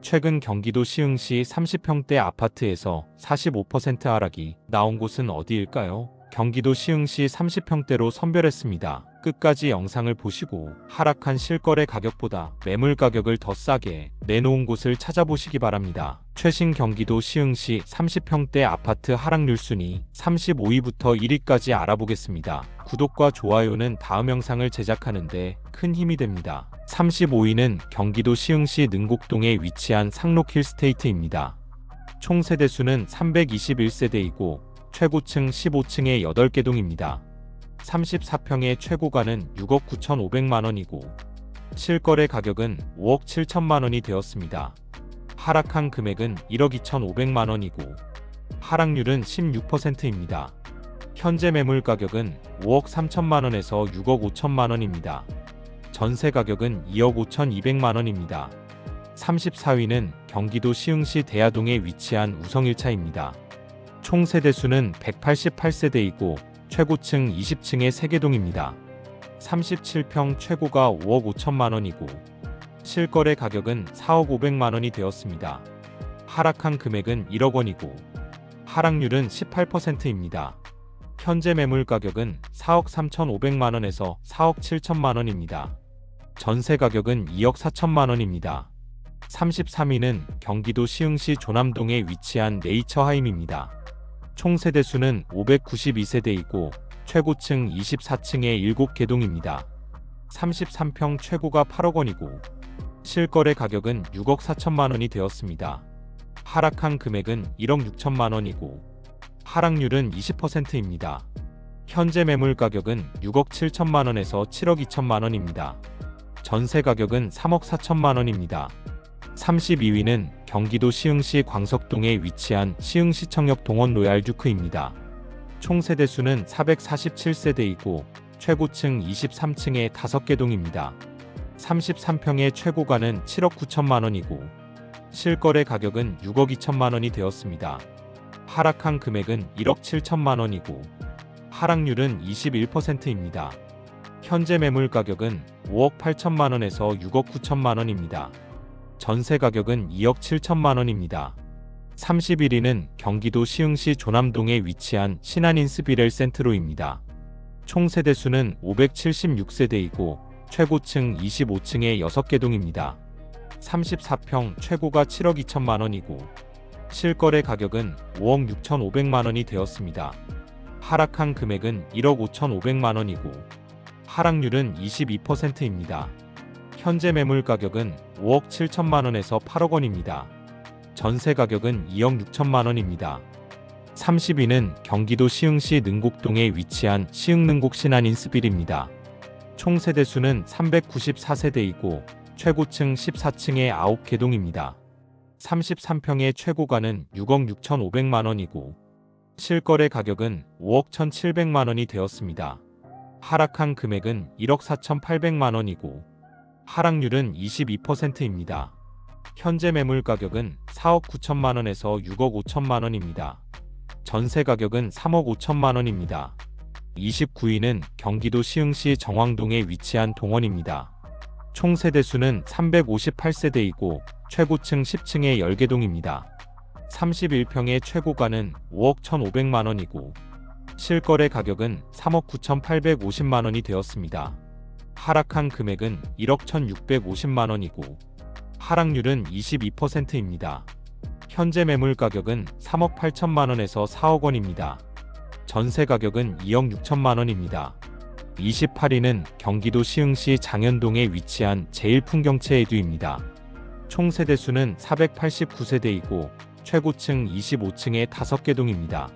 최근 경기도 시흥시 30평대 아파트에서 45% 하락이 나온 곳은 어디일까요? 경기도 시흥시 30평대로 선별했습니다. 끝까지 영상을 보시고 하락한 실거래 가격보다 매물 가격을 더 싸게 내놓은 곳을 찾아보시기 바랍니다. 최신 경기도 시흥시 30평대 아파트 하락률 순위 35위부터 1위까지 알아보겠습니다. 구독과 좋아요는 다음 영상을 제작하는데 큰 힘이 됩니다. 35위는 경기도 시흥시 능곡동에 위치한 상록힐 스테이트입니다. 총 세대수는 321세대이고 최고층 15층의 8개 동입니다. 34평의 최고가는 6억 9,500만 원이고 실거래 가격은 5억 7천만 원이 되었습니다. 하락한 금액은 1억 2,500만 원이고 하락률은 16%입니다. 현재 매물 가격은 5억 3천만 원에서 6억 5천만 원입니다. 전세 가격은 2억 5천2백만 원입니다. 34위는 경기도 시흥시 대야동에 위치한 우성일차입니다. 총 세대수는 188세대이고 최고층 20층의 3개동입니다. 37평 최고가 5억 5천만 원이고 실거래 가격은 4억 5백만 원이 되었습니다. 하락한 금액은 1억 원이고 하락률은 18%입니다. 현재 매물 가격은 4억 3천5백만 원에서 4억 7천만 원입니다. 전세 가격은 2억 4천만 원입니다. 33위는 경기도 시흥시 조남동에 위치한 네이처 하임입니다. 총 세대 수는 592세대이고 최고층 24층의 7개동입니다. 33평 최고가 8억 원이고 실거래 가격은 6억 4천만 원이 되었습니다. 하락한 금액은 1억 6천만 원이고 하락률은 20%입니다. 현재 매물 가격은 6억 7천만 원에서 7억 2천만 원입니다. 전세 가격은 3억 4천만 원입니다. 32위는 경기도 시흥시 광석동에 위치한 시흥시청역 동원 로얄 듀크입니다. 총 세대 수는 447세대이고 최고층 23층의 5개 동입니다. 33평의 최고가는 7억 9천만 원이고 실거래 가격은 6억 2천만 원이 되었습니다. 하락한 금액은 1억 7천만 원이고 하락률은 21%입니다. 현재 매물 가격은 5억 8천만 원에서 6억 9천만 원입니다. 전세 가격은 2억 7천만 원입니다. 31위는 경기도 시흥시 조남동에 위치한 신한인스비렐 센트로입니다. 총 세대수는 576세대이고 최고층 25층의 6개 동입니다. 34평 최고가 7억 2천만 원이고 실거래 가격은 5억 6천5백만 원이 되었습니다. 하락한 금액은 1억 5천5백만 원이고 하락률은 22%입니다. 현재 매물 가격은 5억 7천만 원에서 8억 원입니다. 전세 가격은 2억 6천만 원입니다. 30위는 경기도 시흥시 능곡동에 위치한 시흥능곡 신한인스빌입니다. 총 세대수는 394세대이고 최고층 14층의 9개 동입니다. 33평의 최고가는 6억 6천5백만 원이고 실거래 가격은 5억 1,700만 원이 되었습니다. 하락한 금액은 1억 4,800만 원이고 하락률은 22%입니다. 현재 매물 가격은 4억 9천만 원에서 6억 5천만 원입니다. 전세 가격은 3억 5천만 원입니다. 29위는 경기도 시흥시 정왕동에 위치한 동원입니다. 총 세대수는 358세대이고 최고층 10층의 10개동입니다. 31평의 최고가는 5억 1,500만 원이고 실거래 가격은 3억 9,850만 원이 되었습니다. 하락한 금액은 1억 1,650만 원이고 하락률은 22%입니다. 현재 매물 가격은 3억 8천만 원에서 4억 원입니다. 전세 가격은 2억 6천만 원입니다. 28위는 경기도 시흥시 장현동에 위치한 제일풍경채 에듀입니다. 총 세대수는 489세대이고 최고층 25층의 5개 동입니다.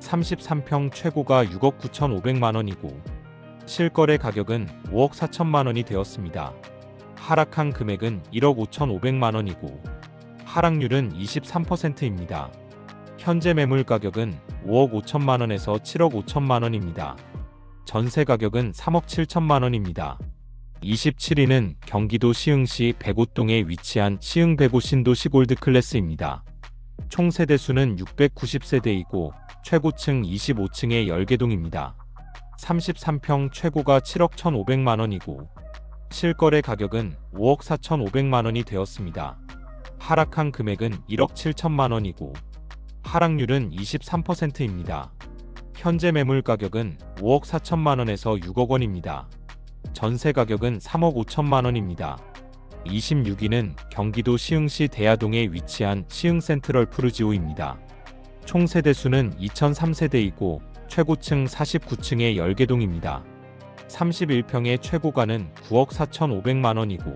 33평 최고가 6억 9천5백만 원이고 실거래 가격은 5억 4천만 원이 되었습니다. 하락한 금액은 1억 5천5백만 원이고 하락률은 23%입니다. 현재 매물 가격은 5억 5천만 원에서 7억 5천만 원입니다. 전세 가격은 3억 7천만 원입니다. 27위는 경기도 시흥시 백오동에 위치한 시흥 백오 신도 시골드 클래스입니다. 총 세대 수는 690세대이고 최고층 25층의 10개동입니다. 33평 최고가 7억 1,500만 원이고 실거래 가격은 5억 4,500만 원이 되었습니다. 하락한 금액은 1억 7천만 원이고 하락률은 23%입니다. 현재 매물 가격은 5억 4천만 원에서 6억 원입니다. 전세 가격은 3억 5천만 원입니다. 26위는 경기도 시흥시 대야동에 위치한 시흥 센트럴 푸르지오입니다. 총 세대 수는 2003세대이고 최고층 49층의 10개동입니다. 31평의 최고가는 9억 4,500만 원이고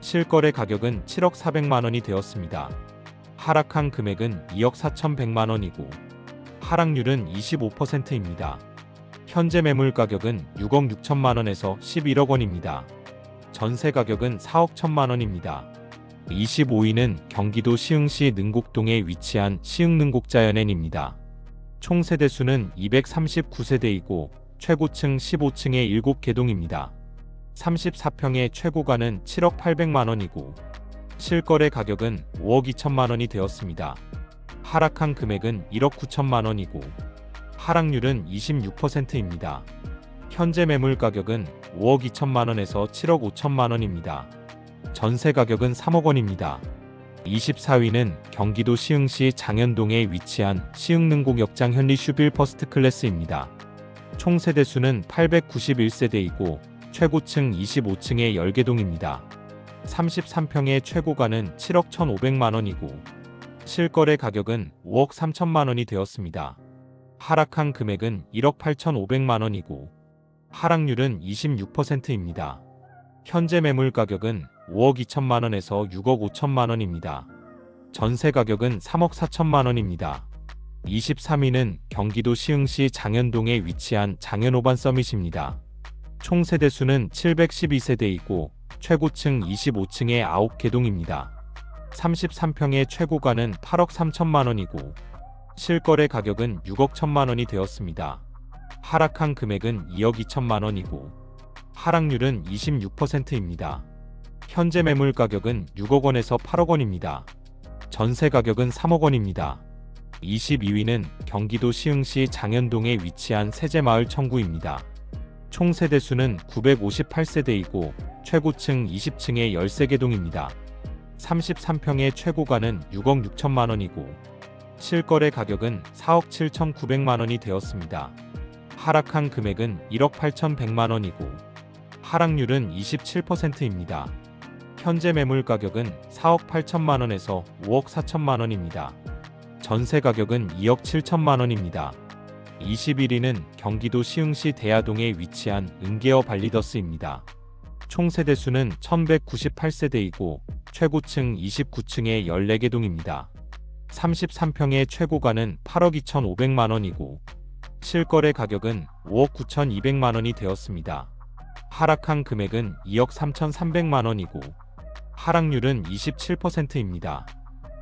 실거래 가격은 7억 400만 원이 되었습니다. 하락한 금액은 2억 4,100만 원이고 하락률은 25%입니다. 현재 매물 가격은 6억 6천만 원에서 11억 원입니다. 전세 가격은 4억 1천만 원입니다. 25위는 경기도 시흥시 능곡동에 위치한 시흥능곡자연엔입니다. 총 세대 수는 239세대이고 최고층 15층의 7개동입니다. 34평의 최고가는 7억 800만 원이고 실거래 가격은 5억 2천만 원이 되었습니다. 하락한 금액은 1억 9천만 원이고 하락률은 26%입니다. 현재 매물 가격은 5억 2천만 원에서 7억 5천만 원입니다. 전세 가격은 3억 원입니다. 24위는 경기도 시흥시 장현동에 위치한 시흥능곡 역장 현리 슈빌 퍼스트 클래스입니다. 총 세대수는 891세대이고 최고층 25층의 10개동입니다. 33평의 최고가는 7억 1,500만 원이고 실거래 가격은 5억 3천만 원이 되었습니다. 하락한 금액은 1억 8,500만 원이고 하락률은 26%입니다. 현재 매물 가격은 5억 2천만 원에서 6억 5천만 원입니다. 전세 가격은 3억 4천만 원입니다. 23위는 경기도 시흥시 장현동에 위치한 장현오반 서밋입니다. 총 세대수는 712세대이고 최고층 25층의 9개동입니다. 33평의 최고가는 8억 3천만 원이고 실거래 가격은 6억 1천만 원이 되었습니다. 하락한 금액은 2억 2천만 원이고 하락률은 26%입니다. 현재 매물 가격은 6억 원에서 8억 원입니다. 전세 가격은 3억 원입니다. 22위는 경기도 시흥시 장현동에 위치한 세제마을 청구입니다. 총 세대수는 958세대이고 최고층 20층의 13개 동입니다. 33평의 최고가는 6억 6천만 원이고 실거래 가격은 4억 7천9백만 원이 되었습니다. 하락한 금액은 1억 8천100만 원이고 하락률은 27%입니다. 현재 매물 가격은 4억 8천만 원에서 5억 4천만 원입니다. 전세 가격은 2억 7천만 원입니다. 21위는 경기도 시흥시 대야동에 위치한 은계어 발리더스입니다. 총 세대수는 1198세대이고 최고층 29층의 14개 동입니다. 33평의 최고가는 8억 2,500만 원이고 실거래 가격은 5억 9,200만 원이 되었습니다. 하락한 금액은 2억 3,300만 원이고 하락률은 27%입니다.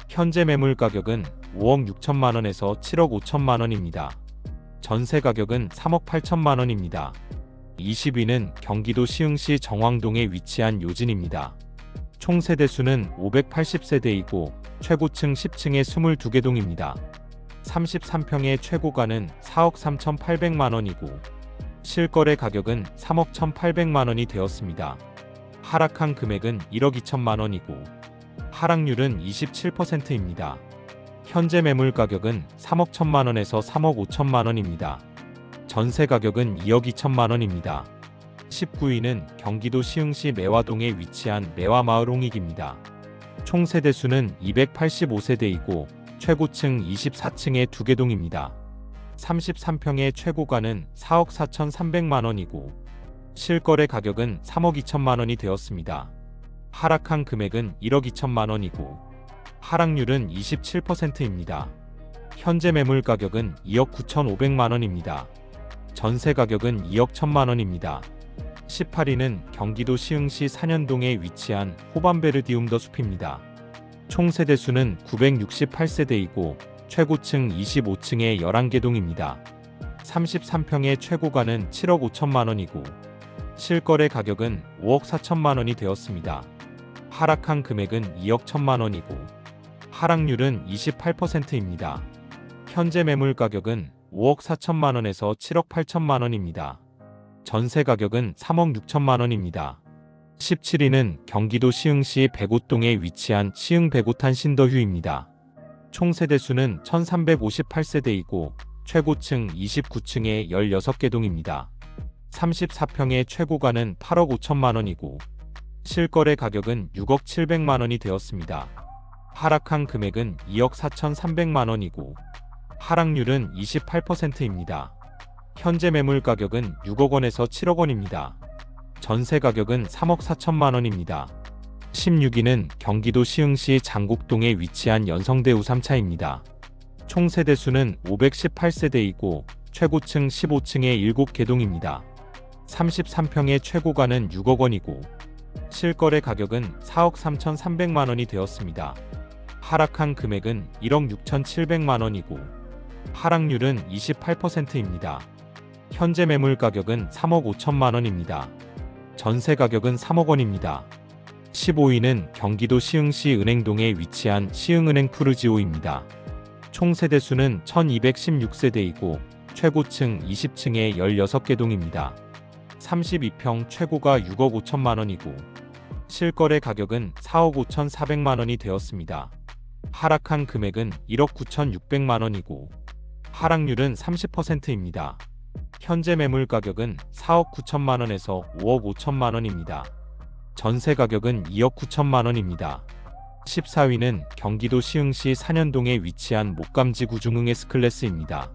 현재 매물 가격은 5억 6천만 원에서 7억 5천만 원입니다. 전세 가격은 3억 8천만 원입니다. 20위는 경기도 시흥시 정왕동에 위치한 요진입니다. 총 세대수는 580세대이고 최고층 10층의 22개 동입니다. 33평의 최고가는 4억 3,800만 원이고 실거래 가격은 3억 1,800만 원이 되었습니다. 하락한 금액은 1억 2천만 원이고 하락률은 27%입니다. 현재 매물 가격은 3억 1천만 원에서 3억 5천만 원입니다. 전세 가격은 2억 2천만 원입니다. 19위는 경기도 시흥시 매화동에 위치한 매화마을 홍익입니다. 총 세대 수는 285세대이고 최고층 24층의 두개 동입니다. 33평의 최고가는 4억 4천3백만 원이고 실거래 가격은 3억 2천만 원이 되었습니다. 하락한 금액은 1억 2천만 원이고 하락률은 27%입니다. 현재 매물 가격은 2억 9천5백만 원입니다. 전세 가격은 2억 1천만 원입니다. 18위는 경기도 시흥시 산현동에 위치한 호반베르디움 더 숲입니다. 총 세대 수는 968세대이고 최고층 25층의 11개 동입니다. 33평의 최고가는 7억 5천만 원이고 실거래 가격은 5억 4천만 원이 되었습니다. 하락한 금액은 2억 1천만 원이고 하락률은 28%입니다. 현재 매물 가격은 5억 4천만 원에서 7억 8천만 원입니다. 전세 가격은 3억 6천만 원입니다. 17위는 경기도 시흥시 백오동에 위치한 시흥 백오탄 신더휴입니다. 총 세대 수는 1358세대이고 최고층 29층에 16개 동입니다. 34평의 최고가는 8억 5천만 원이고 실거래 가격은 6억 7백만 원이 되었습니다. 하락한 금액은 2억 4천3백만 원이고 하락률은 28%입니다. 현재 매물 가격은 6억 원에서 7억 원입니다. 전세 가격은 3억 4천만 원입니다. 16위는 경기도 시흥시 장곡동에 위치한 연성대 우삼차입니다. 총 세대 수는 518세대이고 최고층 15층에 7개 동입니다. 33평의 최고가는 6억 원이고 실거래 가격은 4억 3,300만 원이 되었습니다. 하락한 금액은 1억 6,700만 원이고 하락률은 28%입니다. 현재 매물 가격은 3억 5천만 원입니다. 전세 가격은 3억 원입니다. 15위는 경기도 시흥시 은행동에 위치한 시흥은행 푸르지오입니다. 총 세대 수는 1216세대이고 최고층 20층에 16개 동입니다. 32평 최고가 6억 5천만 원이고 실거래 가격은 4억 5천 4백만 원이 되었습니다. 하락한 금액은 1억 9천6백만 원이고 하락률은 30%입니다. 현재 매물 가격은 4억 9천만 원에서 5억 5천만 원입니다. 전세 가격은 2억 9천만 원입니다. 14위는 경기도 시흥시 산현동에 위치한 목감지구 중흥 S클래스입니다.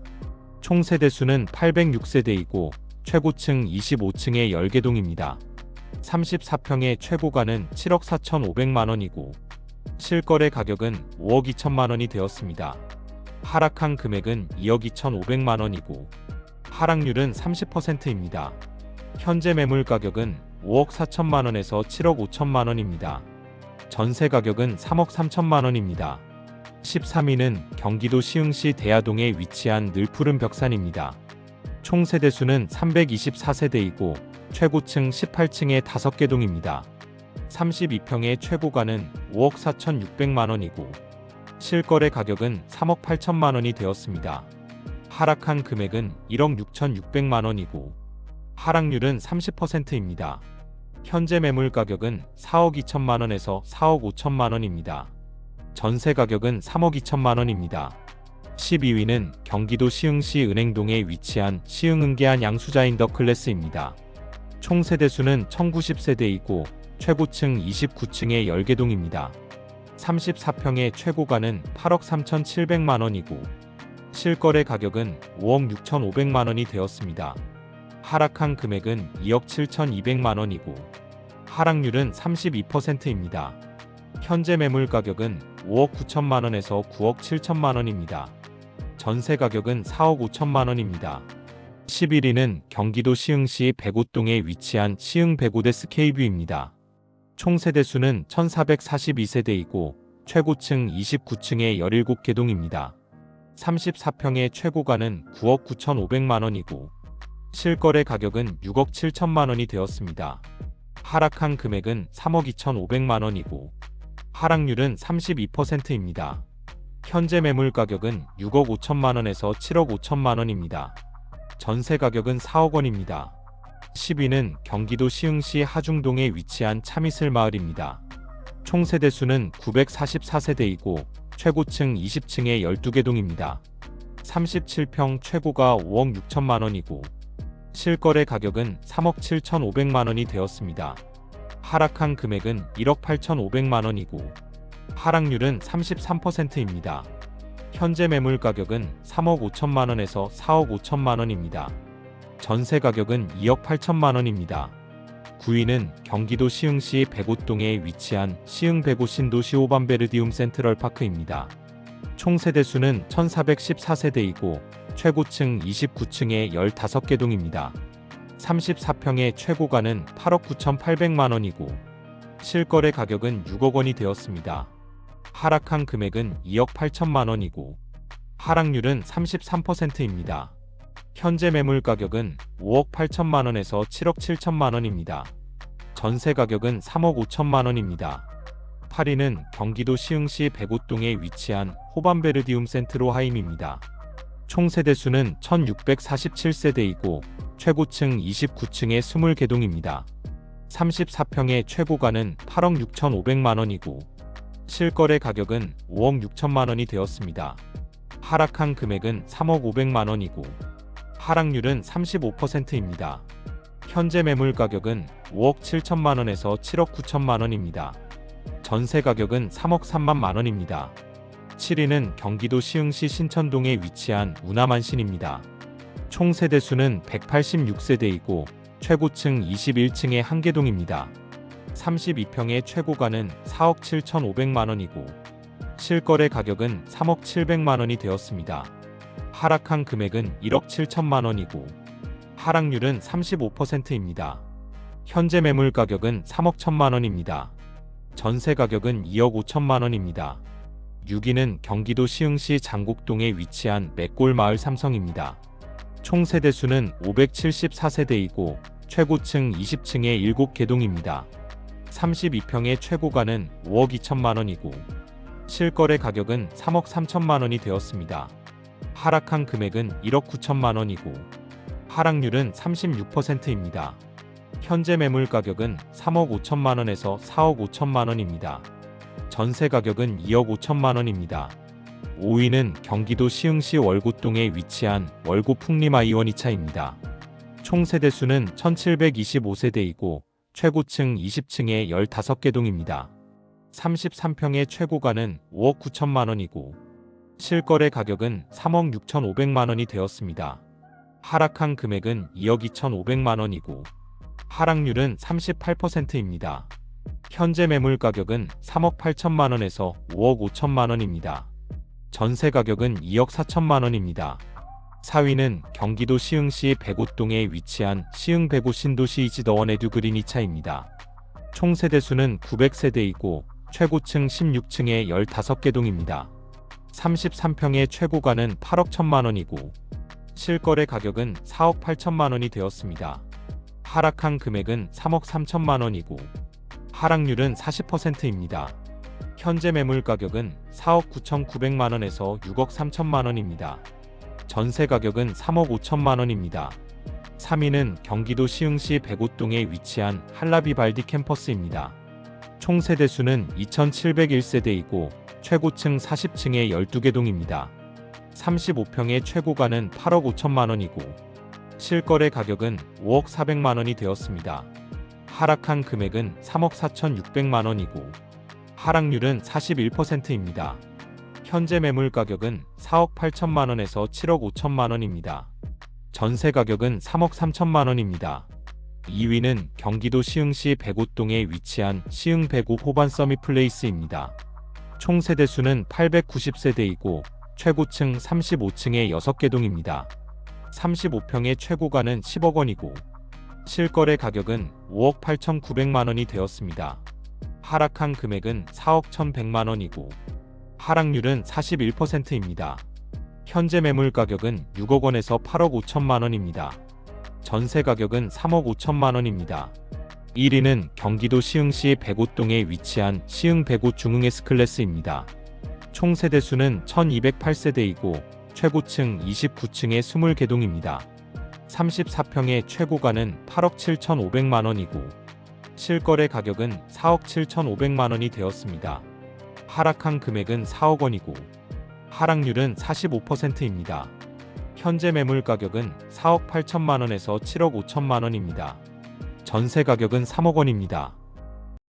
총 세대수는 806세대이고 최고층 25층에 10개 동입니다. 34평의 최고가는 7억 4천5백만 원이고 실거래 가격은 5억 2천만 원이 되었습니다. 하락한 금액은 2억 2천5백만 원이고 하락률은 30%입니다. 현재 매물 가격은 5억 4천만 원에서 7억 5천만 원입니다. 전세 가격은 3억 3천만 원입니다. 13위는 경기도 시흥시 대야동에 위치한 늘푸른 벽산입니다. 총 세대수는 324세대이고 최고층 18층에 5개 동입니다. 32평의 최고가는 5억 4천6백만 원이고 실거래 가격은 3억 8천만 원이 되었습니다. 하락한 금액은 1억 6천6백만 원이고 하락률은 30%입니다. 현재 매물 가격은 4억 2천만 원에서 4억 5천만 원입니다. 전세 가격은 3억 2천만 원입니다. 12위는 경기도 시흥시 은행동에 위치한 시흥은계한 양수자인 더 클래스입니다. 총 세대수는 1090세대이고 최고층 29층에 10개 동입니다. 34평의 최고가는 8억 3,700만 원이고 실거래 가격은 5억 6,500만 원이 되었습니다. 하락한 금액은 2억 7,200만 원이고 하락률은 32%입니다. 현재 매물 가격은 5억 9천만 원에서 9억 7천만 원입니다. 전세 가격은 4억 5천만 원입니다. 11위는 경기도 시흥시 백오동에 위치한 시흥 백오대 스케이뷰입니다. 총 세대수는 1442세대이고 최고층 29층에 17개 동입니다. 34평의 최고가는 9억 9천5백만 원이고 실거래 가격은 6억 7천만 원이 되었습니다. 하락한 금액은 3억 2천5백만 원이고 하락률은 32%입니다. 현재 매물 가격은 6억 5천만 원에서 7억 5천만 원입니다. 전세 가격은 4억 원입니다. 10위는 경기도 시흥시 하중동에 위치한 참이슬 마을입니다. 총 세대수는 944세대이고 최고층 20층에 12개 동입니다. 37평 최고가 5억 6천만 원이고 실거래 가격은 3억 7천5백만 원이 되었습니다. 하락한 금액은 1억 8천5백만 원이고 하락률은 33%입니다. 현재 매물 가격은 3억 5천만 원에서 4억 5천만 원입니다. 전세 가격은 2억 8천만 원입니다. 9위는 경기도 시흥시 백오동에 위치한 시흥 백오 신도시 오반베르디움 센트럴 파크입니다. 총 세대 수는 1414세대이고 최고층 29층에 15개 동입니다. 34평의 최고가는 8억 9,800만 원이고 실거래 가격은 6억 원이 되었습니다. 하락한 금액은 2억 8천만 원이고 하락률은 33%입니다. 현재 매물 가격은 5억 8천만 원에서 7억 7천만 원입니다. 전세 가격은 3억 5천만 원입니다. 8위는 경기도 시흥시 백오동에 위치한 호반베르디움 센트로 하임입니다. 총 세대수는 1647세대이고 최고층 29층에 20개 동입니다. 34평의 최고가는 8억 6,500만 원이고 실거래 가격은 5억 6천만 원이 되었습니다. 하락한 금액은 3억 500만 원이고 하락률은 35%입니다. 현재 매물 가격은 5억 7천만 원에서 7억 9천만 원입니다. 전세 가격은 3억 3만만 원입니다. 7위는 경기도 시흥시 신천동에 위치한 우나만신입니다. 총 세대 수는 186세대이고 최고층 21층의 한계동입니다. 32평의 최고가는 4억 7,500만 원이고 실거래 가격은 3억 700만 원이 되었습니다. 하락한 금액은 1억 7천만 원이고 하락률은 35%입니다. 현재 매물 가격은 3억 1천만 원입니다. 전세 가격은 2억 5천만 원입니다. 6위는 경기도 시흥시 장곡동에 위치한 맥골 마을 삼성입니다. 총 세대 수는 574세대이고 최고층 20층의 7개동입니다. 32평의 최고가는 5억 2천만 원이고 실거래 가격은 3억 3천만 원이 되었습니다. 하락한 금액은 1억 9천만 원이고 하락률은 36%입니다. 현재 매물 가격은 3억 5천만 원에서 4억 5천만 원입니다. 전세 가격은 2억 5천만 원입니다. 5위는 경기도 시흥시 월곶동에 위치한 월곶 풍림아이원 2차입니다. 총 세대 수는 1725세대이고 최고층 20층의 15개 동입니다. 33평의 최고가는 5억 9천만 원이고 실거래 가격은 3억 6천5백만 원이 되었습니다. 하락한 금액은 2억 2천5백만 원이고 하락률은 38%입니다. 현재 매물 가격은 3억 8천만 원에서 5억 5천만 원입니다. 전세 가격은 2억 4천만 원입니다. 4위는 경기도 시흥시 백옷동에 위치한 시흥 백옷 신도시 이지더원 에듀그린 2차입니다. 총 세대수는 900세대이고 최고층 16층의 15개 동입니다. 33평의 최고가는 8억 1천만 원이고 실거래 가격은 4억 8천만 원이 되었습니다. 하락한 금액은 3억 3천만 원이고 하락률은 40%입니다. 현재 매물 가격은 4억 9천9백만 원에서 6억 3천만 원입니다. 전세 가격은 3억 5천만 원입니다. 3위는 경기도 시흥시 백옷동에 위치한 한라비발디 캠퍼스입니다. 총 세대 수는 2,701세대이고 최고층 40층의 12개 동입니다. 35평의 최고가는 8억 5천만 원이고 실거래 가격은 5억 4백만 원이 되었습니다. 하락한 금액은 3억 4천6백만 원이고 하락률은 41%입니다. 현재 매물 가격은 4억 8천만 원에서 7억 5천만 원입니다. 전세 가격은 3억 3천만 원입니다. 2위는 경기도 시흥시 백옷동에 위치한 시흥 백옷 호반 서밋 플레이스입니다. 총 세대수는 890세대이고 최고층 35층의 6개 동입니다. 35평의 최고가는 10억 원이고 실거래 가격은 5억 8천9백만 원이 되었습니다. 하락한 금액은 4억 1,100만 원이고 하락률은 41%입니다. 현재 매물 가격은 6억 원에서 8억 5천만 원입니다. 전세 가격은 3억 5천만 원입니다. 1위는 경기도 시흥시 백옷동에 위치한 시흥 백옷 중흥 S클래스입니다. 총 세대수는 1208세대이고 최고층 29층의 20개 동입니다. 34평의 최고가는 8억 7천5백만 원이고 실거래 가격은 4억 7천5백만 원이 되었습니다. 하락한 금액은 4억 원이고 하락률은 45%입니다. 현재 매물 가격은 4억 8천만 원에서 7억 5천만 원입니다. 전세 가격은 3억 원입니다.